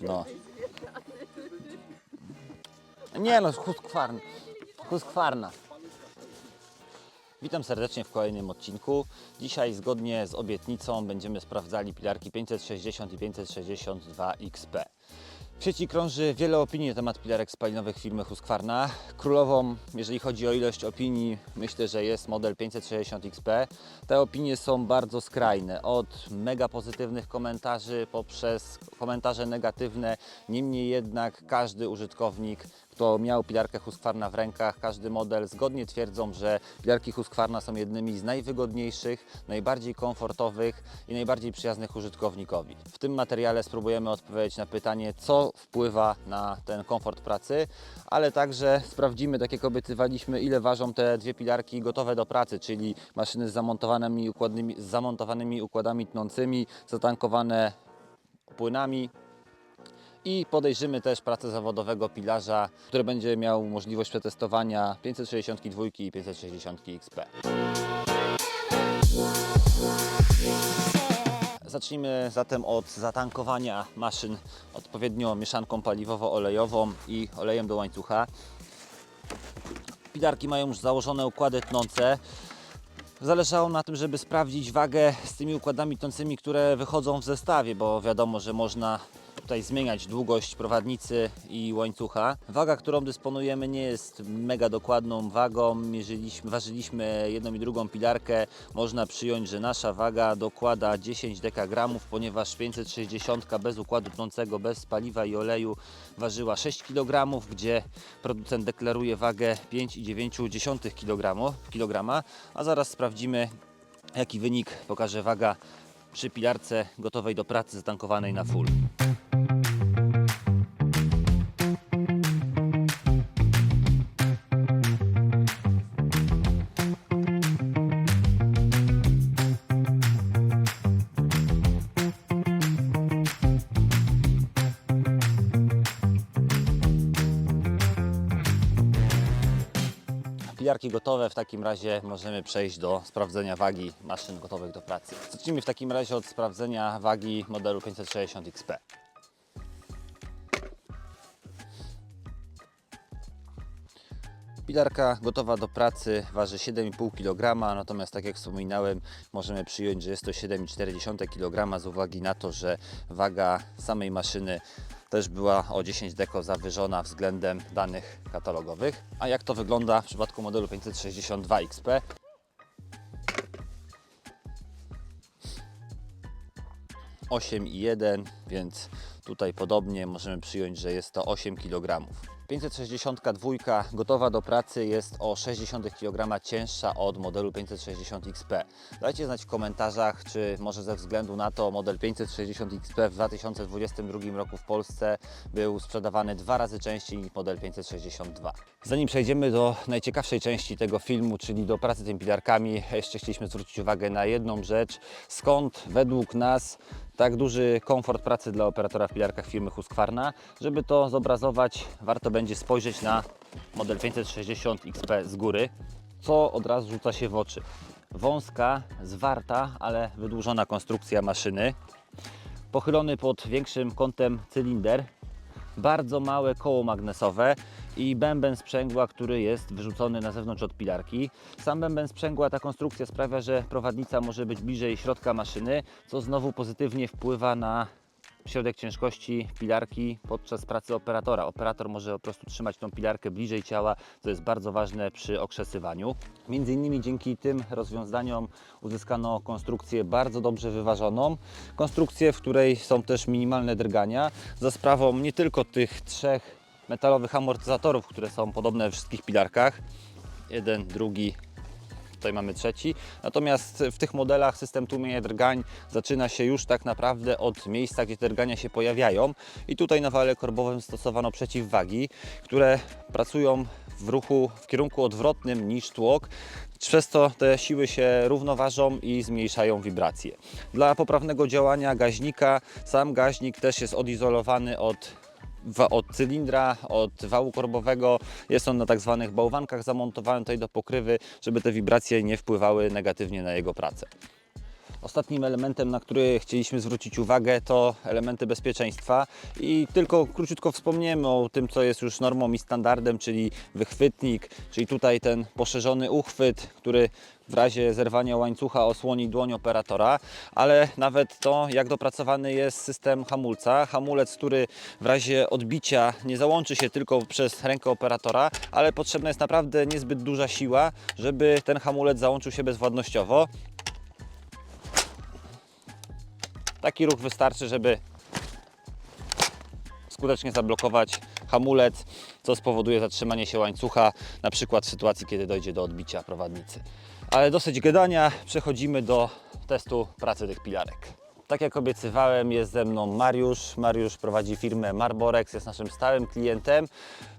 No. Nie no, Huskwarna. Huskwarna. Witam serdecznie w kolejnym odcinku. Dzisiaj zgodnie z obietnicą będziemy sprawdzali pilarki 560 i 562 XP. W sieci krąży wiele opinii na temat pilarek spalinowych firmy Husqvarna. Królową, jeżeli chodzi o ilość opinii, myślę, że jest model 560 XP. Te opinie są bardzo skrajne, od mega pozytywnych komentarzy poprzez komentarze negatywne. Niemniej jednak każdy użytkownik, kto miał pilarkę Husqvarna w rękach, każdy model zgodnie twierdzą, że pilarki Husqvarna są jednymi z najwygodniejszych, najbardziej komfortowych i najbardziej przyjaznych użytkownikowi. W tym materiale spróbujemy odpowiedzieć na pytanie, co wpływa na ten komfort pracy, ale także sprawdzimy, tak jak obiecywaliśmy, ile ważą te dwie pilarki gotowe do pracy, czyli maszyny z zamontowanymi, układnymi, z zamontowanymi układami tnącymi, zatankowane płynami, i podejrzymy też pracę zawodowego pilarza, który będzie miał możliwość przetestowania 562 i 560 XP. Zacznijmy zatem od zatankowania maszyn odpowiednio mieszanką paliwowo-olejową i olejem do łańcucha. Pilarki mają już założone układy tnące. Zależało na tym, żeby sprawdzić wagę z tymi układami tnącymi, które wychodzą w zestawie, bo wiadomo, że można tutaj zmieniać długość prowadnicy i łańcucha. Waga, którą dysponujemy nie jest mega dokładną wagą. Mierzyliśmy, ważyliśmy jedną i drugą pilarkę. Można przyjąć, że nasza waga dokłada 10 dekagramów, ponieważ 560 bez układu tnącego, bez paliwa i oleju ważyła 6 kg, gdzie producent deklaruje wagę 5,9 kg. A zaraz sprawdzimy, jaki wynik pokaże waga przy pilarce gotowej do pracy zatankowanej na full. Pilarki gotowe, w takim razie możemy przejść do sprawdzenia wagi maszyn gotowych do pracy. Zacznijmy w takim razie od sprawdzenia wagi modelu 560 XP. Pilarka gotowa do pracy waży 7,5 kg, natomiast tak jak wspominałem, możemy przyjąć, że jest to 7,4 kg z uwagi na to, że waga samej maszyny też była o 10 deko zawyżona względem danych katalogowych. A jak to wygląda w przypadku modelu 562 XP? I 1, więc tutaj podobnie możemy przyjąć, że jest to 8 kg. 562 gotowa do pracy jest o 0,6 kg cięższa od modelu 560 XP. Dajcie znać w komentarzach, czy może ze względu na to model 560 XP w 2022 roku w Polsce był sprzedawany dwa razy częściej niż model 562. Zanim przejdziemy do najciekawszej części tego filmu, czyli do pracy tymi pilarkami, jeszcze chcieliśmy zwrócić uwagę na jedną rzecz. Skąd według nas tak duży komfort pracy dla operatora w pilarkach firmy Husqvarna. Żeby to zobrazować, warto będzie spojrzeć na model 560 XP z góry, co od razu rzuca się w oczy. Wąska, zwarta, ale wydłużona konstrukcja maszyny, pochylony pod większym kątem cylinder, bardzo małe koło magnesowe i bęben sprzęgła, który jest wyrzucony na zewnątrz od pilarki. Sam bęben sprzęgła, ta konstrukcja sprawia, że prowadnica może być bliżej środka maszyny, co znowu pozytywnie wpływa na środek ciężkości pilarki podczas pracy operatora. Operator może po prostu trzymać tą pilarkę bliżej ciała, co jest bardzo ważne przy okrzesywaniu. Między innymi dzięki tym rozwiązaniom uzyskano konstrukcję bardzo dobrze wyważoną. Konstrukcję, w której są też minimalne drgania za sprawą nie tylko tych trzech metalowych amortyzatorów, które są podobne we wszystkich pilarkach. Jeden, drugi, tutaj mamy trzeci. Natomiast w tych modelach system tłumienia drgań zaczyna się już tak naprawdę od miejsca, gdzie te drgania się pojawiają. I tutaj na wale korbowym stosowano przeciwwagi, które pracują w ruchu w kierunku odwrotnym niż tłok. Przez to te siły się równoważą i zmniejszają wibracje. Dla poprawnego działania gaźnika, sam gaźnik też jest odizolowany od od cylindra, od wału korbowego. Jest on na tak zwanych bałwankach zamontowany tutaj do pokrywy, żeby te wibracje nie wpływały negatywnie na jego pracę. Ostatnim elementem, na który chcieliśmy zwrócić uwagę, to elementy bezpieczeństwa i tylko króciutko wspomniemy o tym, co jest już normą i standardem, czyli wychwytnik, czyli tutaj ten poszerzony uchwyt, który w razie zerwania łańcucha osłoni dłoń operatora, ale nawet to, jak dopracowany jest system hamulca. Hamulec, który w razie odbicia nie załączy się tylko przez rękę operatora, ale potrzebna jest naprawdę niezbyt duża siła, żeby ten hamulec załączył się bezwładnościowo. Taki ruch wystarczy, żeby skutecznie zablokować hamulec, co spowoduje zatrzymanie się łańcucha, na przykład w sytuacji, kiedy dojdzie do odbicia prowadnicy. Ale dosyć gadania, przechodzimy do testu pracy tych pilarek. Tak jak obiecywałem, jest ze mną Mariusz. Mariusz prowadzi firmę Marborex, jest naszym stałym klientem.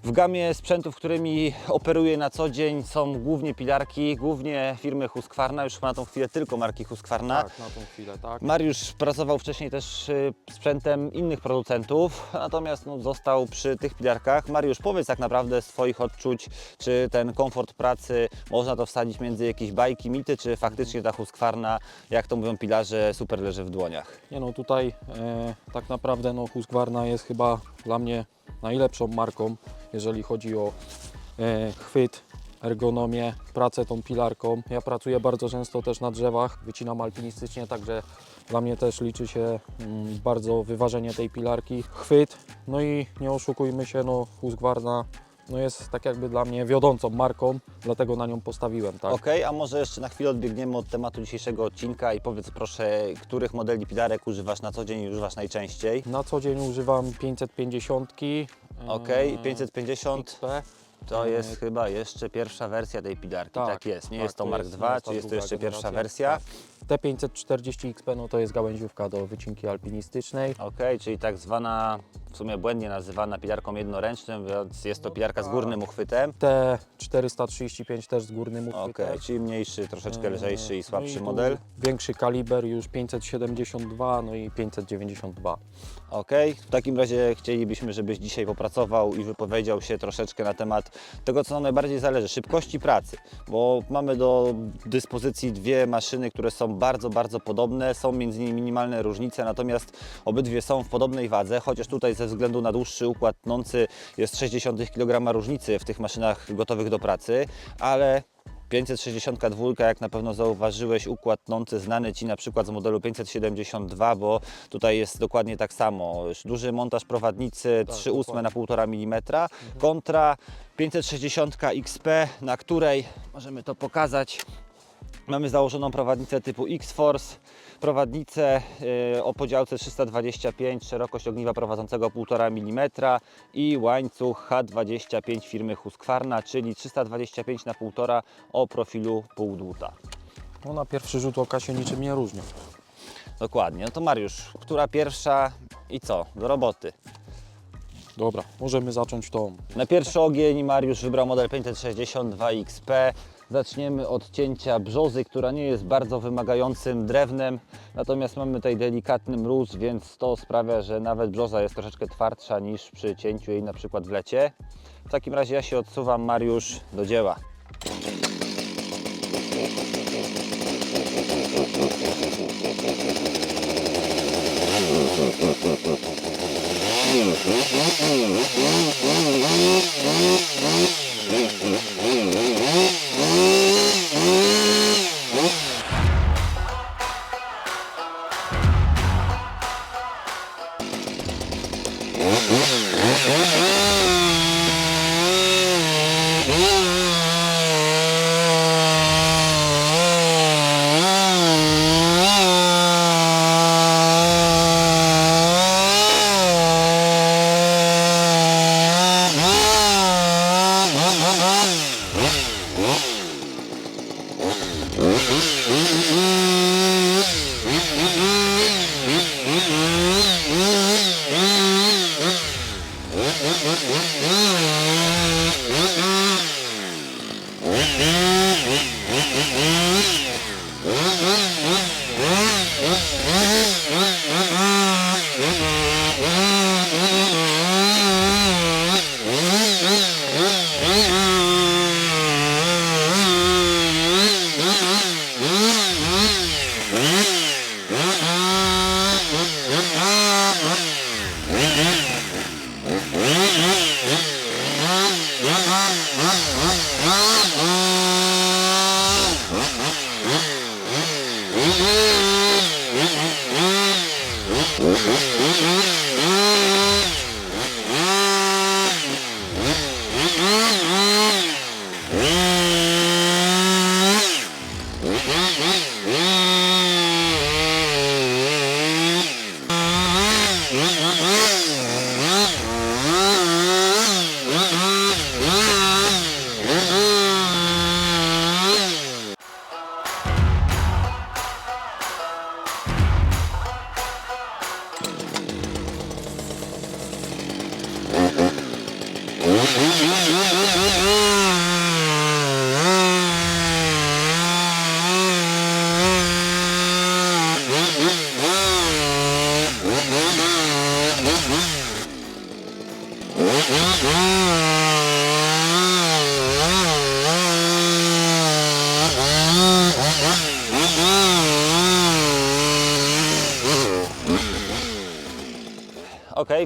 W gamie sprzętów, którymi operuje na co dzień są głównie pilarki, głównie firmy Husqvarna, już na tą chwilę tylko marki Husqvarna. Tak, na tą chwilę, tak. Mariusz pracował wcześniej też y, sprzętem innych producentów, natomiast no, został przy tych pilarkach. Mariusz, powiedz tak naprawdę z Twoich odczuć, czy ten komfort pracy można to wsadzić między jakieś bajki, mity, czy faktycznie ta Husqvarna, jak to mówią pilarze, super leży w dłoniach. Nie no, tutaj e, tak naprawdę no, Husqvarna jest chyba dla mnie najlepszą marką, jeżeli chodzi o e, chwyt, ergonomię, pracę tą pilarką. Ja pracuję bardzo często też na drzewach, wycinam alpinistycznie, także dla mnie też liczy się mm, bardzo wyważenie tej pilarki. Chwyt, no i nie oszukujmy się, no Husqvarna no jest tak jakby dla mnie wiodącą marką, dlatego na nią postawiłem, tak? Ok, a może jeszcze na chwilę odbiegniemy od tematu dzisiejszego odcinka i powiedz proszę, których modeli pilarek używasz na co dzień i używasz najczęściej? Na co dzień używam 550. Ok, e, 550 XP. to e, jest chyba jeszcze pierwsza wersja tej pilarki, tak, Tak, jest. Nie tak, jest to to Mark jest- II, jest czy jest to druga jeszcze pierwsza generacja, wersja? Tak. T540 XP no to jest gałęziówka do wycinki alpinistycznej. Ok, czyli tak zwana, w sumie błędnie nazywana pilarką jednoręczną, więc jest to pilarka z górnym uchwytem. T435 też z górnym Ok, uchwytem. czyli mniejszy, troszeczkę E, lżejszy i no słabszy tu model. Większy kaliber już 572, no i 592. Ok, w takim razie chcielibyśmy, żebyś dzisiaj popracował i wypowiedział się troszeczkę na temat tego, co nam najbardziej zależy, szybkości pracy, bo mamy do dyspozycji dwie maszyny, które są bardzo, bardzo podobne, są między nimi minimalne różnice, natomiast obydwie są w podobnej wadze, chociaż tutaj ze względu na dłuższy układ tnący jest 60 kg różnicy w tych maszynach gotowych do pracy, ale 562, jak na pewno zauważyłeś, układ tnący znany Ci na przykład z modelu 572, bo tutaj jest dokładnie tak samo. Duży montaż prowadnicy Tak, 3 ósme na dokładnie. 1,5 mm kontra 560 XP, na której możemy to pokazać. Mamy założoną prowadnicę typu X-Force, prowadnicę y, o podziałce 325, szerokość ogniwa prowadzącego 1,5 mm i łańcuch H25 firmy Husqvarna, czyli 325 na 1,5 o profilu pół dłuta. No na pierwszy rzut oka się niczym nie różnią. Dokładnie. No to Mariusz, która pierwsza i co? Do roboty. Dobra, możemy zacząć tą. Na pierwszy ogień Mariusz wybrał model 562 XP. Zaczniemy od cięcia brzozy, która nie jest bardzo wymagającym drewnem, natomiast mamy tutaj delikatny mróz, więc to sprawia, że nawet brzoza jest troszeczkę twardsza niż przy cięciu jej na przykład w lecie. W takim razie ja się odsuwam, Mariusz, do dzieła. Mm-hmm. 嗯嗯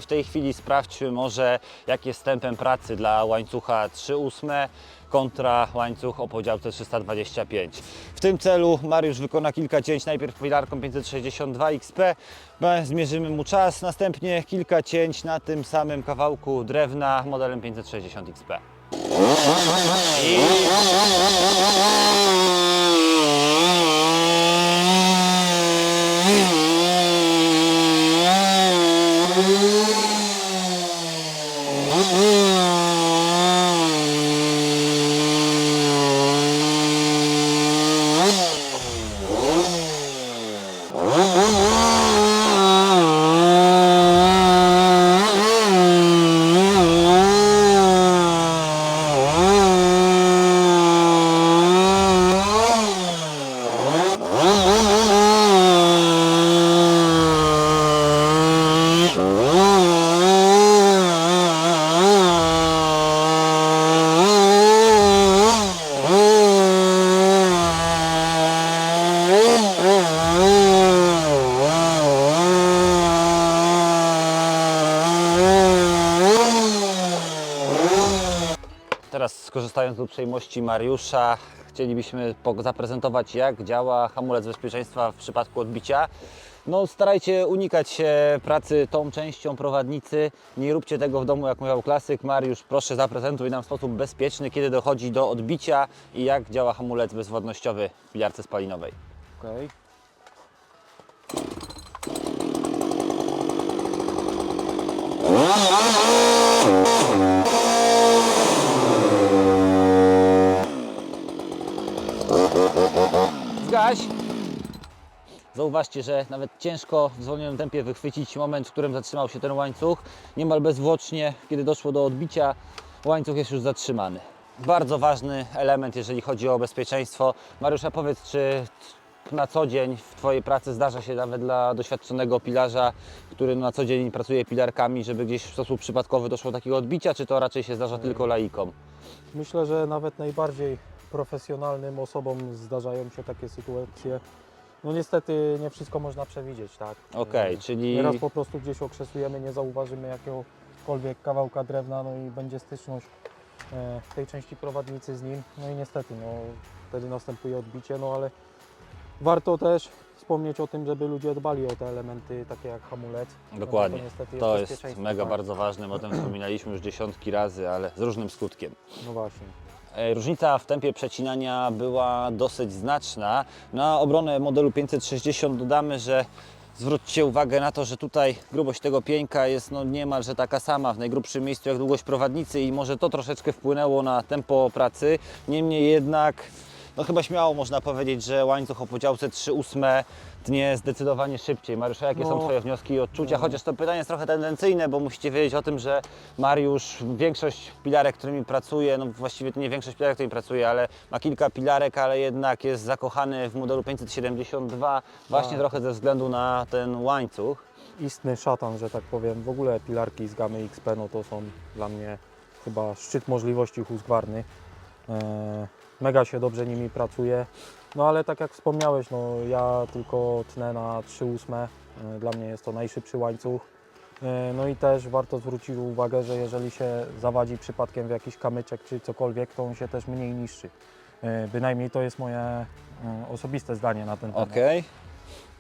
w tej chwili sprawdźmy może jakie jest tempem pracy dla łańcucha 3.8 kontra łańcuch o podziałce 325. W tym celu Mariusz wykona kilka cięć, najpierw pilarką 562 XP, zmierzymy mu czas, następnie kilka cięć na tym samym kawałku drewna modelem 560 XP. I Teraz skorzystając z uprzejmości Mariusza, chcielibyśmy zaprezentować jak działa hamulec bezpieczeństwa w przypadku odbicia. No starajcie unikać się pracy tą częścią prowadnicy, nie róbcie tego w domu jak mówił klasyk. Mariusz proszę zaprezentuj nam w sposób bezpieczny kiedy dochodzi do odbicia i jak działa hamulec bezwodnościowy w pilarce spalinowej. Okej. Zgaś! Zauważcie, że nawet ciężko w zwolnionym tempie wychwycić moment, w którym zatrzymał się ten łańcuch. Niemal bezwłocznie, kiedy doszło do odbicia, łańcuch jest już zatrzymany. Bardzo ważny element, jeżeli chodzi o bezpieczeństwo. Mariusza, powiedz, czy na co dzień w Twojej pracy zdarza się nawet dla doświadczonego pilarza, który na co dzień pracuje pilarkami, żeby gdzieś w sposób przypadkowy doszło do takiego odbicia, czy to raczej się zdarza tylko laikom? Myślę, że nawet najbardziej profesjonalnym osobom zdarzają się takie sytuacje. No niestety nie wszystko można przewidzieć, tak? Okej, E, czyli... Nieraz po prostu gdzieś okrzesujemy, nie zauważymy jakiegokolwiek kawałka drewna, no i będzie styczność e, tej części prowadnicy z nim. No i niestety, no, wtedy następuje odbicie, no ale warto też wspomnieć o tym, żeby ludzie dbali o te elementy takie jak hamulec. no Dokładnie. To, niestety To jest bezpieczeństwo, mega tak? bardzo ważne, o tym wspominaliśmy już dziesiątki razy, ale z różnym skutkiem. No właśnie. E, Różnica w tempie przecinania była dosyć znaczna. Na obronę modelu 560 dodamy, że zwróćcie uwagę na to, że tutaj grubość tego pieńka jest no niemalże taka sama w najgrubszym miejscu jak długość prowadnicy i może to troszeczkę wpłynęło na tempo pracy. Niemniej jednak no chyba śmiało można powiedzieć, że łańcuch o podziałce 3-8 tnie zdecydowanie szybciej. Mariusza, jakie są No. Twoje wnioski i odczucia? No. Chociaż to pytanie jest trochę tendencyjne, bo musicie wiedzieć o tym, że Mariusz większość pilarek, którymi pracuje, no właściwie to nie większość pilarek, którymi pracuje, ale ma kilka pilarek, ale jednak jest zakochany w modelu 572 właśnie Tak. trochę ze względu na ten łańcuch. istny szatan, że tak powiem. W ogóle pilarki z gamy XP no to są dla mnie chyba szczyt możliwości Husqvarny. E, mega się dobrze nimi pracuje. No ale tak jak wspomniałeś, no ja tylko tnę na 3.8. E, dla mnie jest to najszybszy łańcuch. E, no i też warto zwrócić uwagę, że jeżeli się zawadzi przypadkiem w jakiś kamyczek czy cokolwiek, to on się też mniej niszczy. E, bynajmniej to jest moje osobiste zdanie na ten temat. Okej.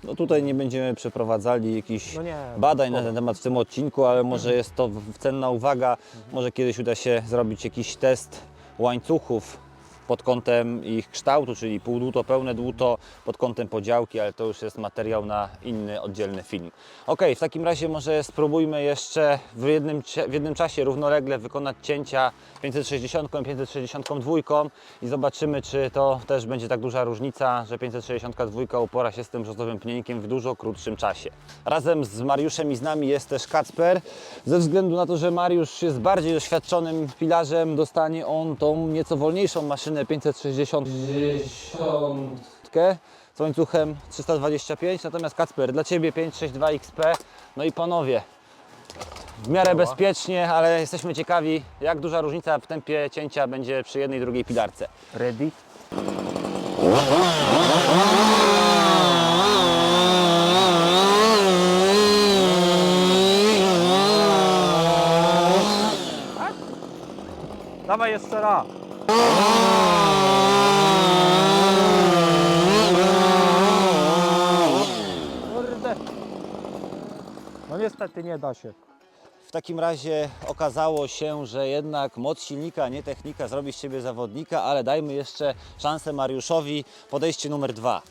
No tutaj nie będziemy przeprowadzali jakichś No nie, badań na ten temat w tym odcinku, ale może jest to cenna uwaga. Może kiedyś uda się zrobić jakiś test łańcuchów pod kątem ich kształtu, czyli półdłuto, pełne dłuto, pod kątem podziałki, ale to już jest materiał na inny, oddzielny film. Ok, w takim razie może spróbujmy jeszcze w jednym, w jednym czasie równolegle wykonać cięcia 560 i 562 i zobaczymy, czy to też będzie tak duża różnica, że 562 upora się z tym brzozowym pnienikiem w dużo krótszym czasie. Razem z Mariuszem i z nami jest też Kacper. Ze względu na to, że Mariusz jest bardziej doświadczonym pilarzem, dostanie on tą nieco wolniejszą maszynę 560 z łańcuchem 325, natomiast Kacper, dla Ciebie 562 XP, no i panowie, w miarę bezpiecznie, ale jesteśmy ciekawi, jak duża różnica w tempie cięcia będzie przy jednej i drugiej pilarce. Ready? Dawaj jeszcze raz. Kurde. No niestety nie da się. W takim razie okazało się, że jednak moc silnika, nie technika zrobi z Ciebie zawodnika, ale dajmy jeszcze szansę Mariuszowi. Podejście numer dwa.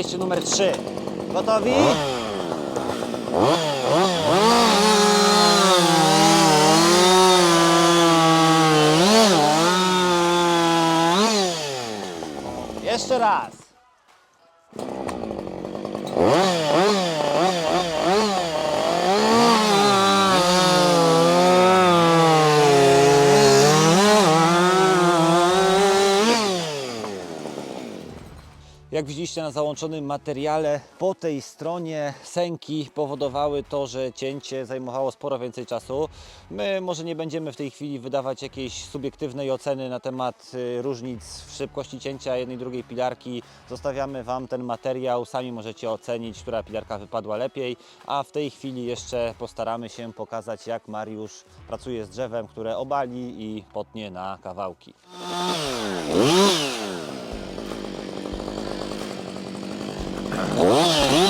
Podejście numer trzy. Gotowi? Jeszcze raz. Jak widzieliście na załączonym materiale, po tej stronie sęki powodowały to, że cięcie zajmowało sporo więcej czasu. My może nie będziemy w tej chwili wydawać jakiejś subiektywnej oceny na temat y, różnic w szybkości cięcia jednej i drugiej pilarki. Zostawiamy Wam ten materiał, sami możecie ocenić, która pilarka wypadła lepiej, a w tej chwili jeszcze postaramy się pokazać, jak Mariusz pracuje z drzewem, które obali i potnie na kawałki. Oh,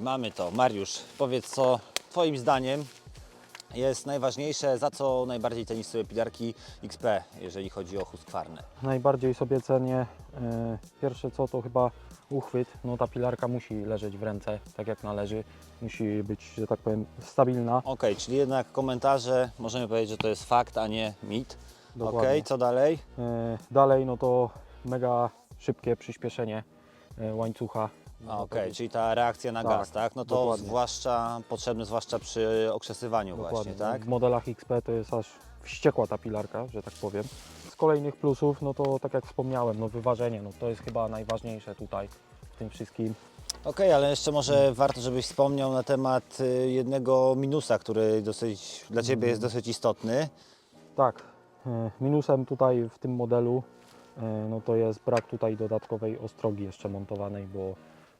mamy to. Mariusz, powiedz co Twoim zdaniem jest najważniejsze, za co najbardziej cenisz sobie pilarki XP, jeżeli chodzi o Husqvarnę? Najbardziej sobie cenię E, Pierwsze co to chyba uchwyt. No ta pilarka musi leżeć w ręce, tak jak należy. Musi być, że tak powiem, stabilna. Okej, czyli jednak komentarze możemy powiedzieć, że to jest fakt, a nie mit. Okej, Dokładnie. co dalej? E, Dalej, no to mega szybkie przyspieszenie e, łańcucha. A, Okej, czyli ta reakcja na Tak, gaz, tak? No to dokładnie. zwłaszcza potrzebne, zwłaszcza przy okrzesywaniu właśnie, tak? W modelach XP to jest aż wściekła ta pilarka, że tak powiem. Z kolejnych plusów, no to tak jak wspomniałem, no wyważenie, no to jest chyba najważniejsze tutaj w tym wszystkim. Okej, ale jeszcze może warto, żebyś wspomniał na temat y, jednego minusa, który dosyć, dla Ciebie jest dosyć istotny. Tak, e, minusem tutaj w tym modelu, e, no to jest brak tutaj dodatkowej ostrogi jeszcze montowanej, bo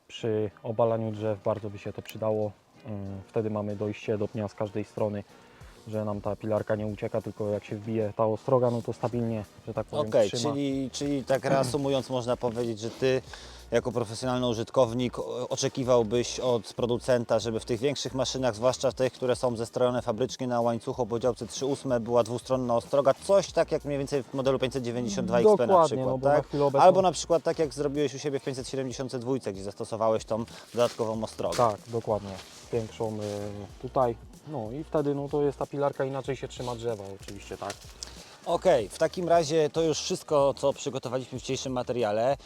przy obalaniu drzew bardzo by się to przydało. E, Wtedy mamy dojście do pnia z każdej strony, że nam ta pilarka nie ucieka, tylko jak się wbije ta ostroga, no to stabilnie, że tak powiem, Okej, trzyma. czyli, czyli tak reasumując można powiedzieć, że Ty jako profesjonalny użytkownik o- oczekiwałbyś od producenta, żeby w tych większych maszynach, zwłaszcza tych, które są zestrojone fabrycznie na łańcuchu o podziałce 3.8 była dwustronna ostroga, coś tak jak mniej więcej w modelu 592 XP na Dokładnie, przykład, no bo na tak? chwilę obecną... Albo na przykład tak jak zrobiłeś u siebie w 572, gdzie zastosowałeś tą dodatkową ostrogę. Tak, dokładnie. Większą y, tutaj. No i wtedy no, to jest ta pilarka inaczej się trzyma drzewa oczywiście, tak. Okej, w takim razie to już wszystko, co przygotowaliśmy w dzisiejszym materiale.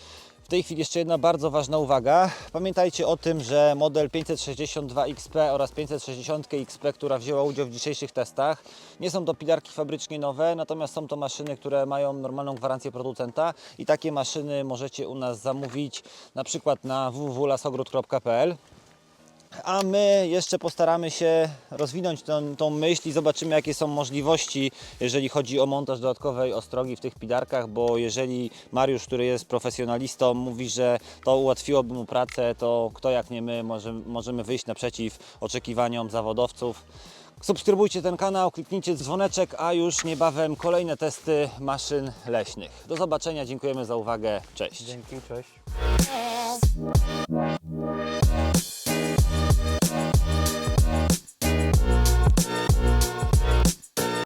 W tej chwili jeszcze jedna bardzo ważna uwaga. Pamiętajcie o tym, że model 562 XP oraz 560 XP, która wzięła udział w dzisiejszych testach, nie są to pilarki fabrycznie nowe, natomiast są to maszyny, które mają normalną gwarancję producenta i takie maszyny możecie u nas zamówić na przykład na www.lasogród.pl. A my jeszcze postaramy się rozwinąć tą, tą myśl i zobaczymy, jakie są możliwości, jeżeli chodzi o montaż dodatkowej ostrogi w tych pidarkach, bo jeżeli Mariusz, który jest profesjonalistą, mówi, że to ułatwiłoby mu pracę, to kto jak nie my może, możemy wyjść naprzeciw oczekiwaniom zawodowców. Subskrybujcie ten kanał, kliknijcie dzwoneczek, a już niebawem kolejne testy maszyn leśnych. Do zobaczenia, dziękujemy za uwagę, cześć. Dzięki, cześć.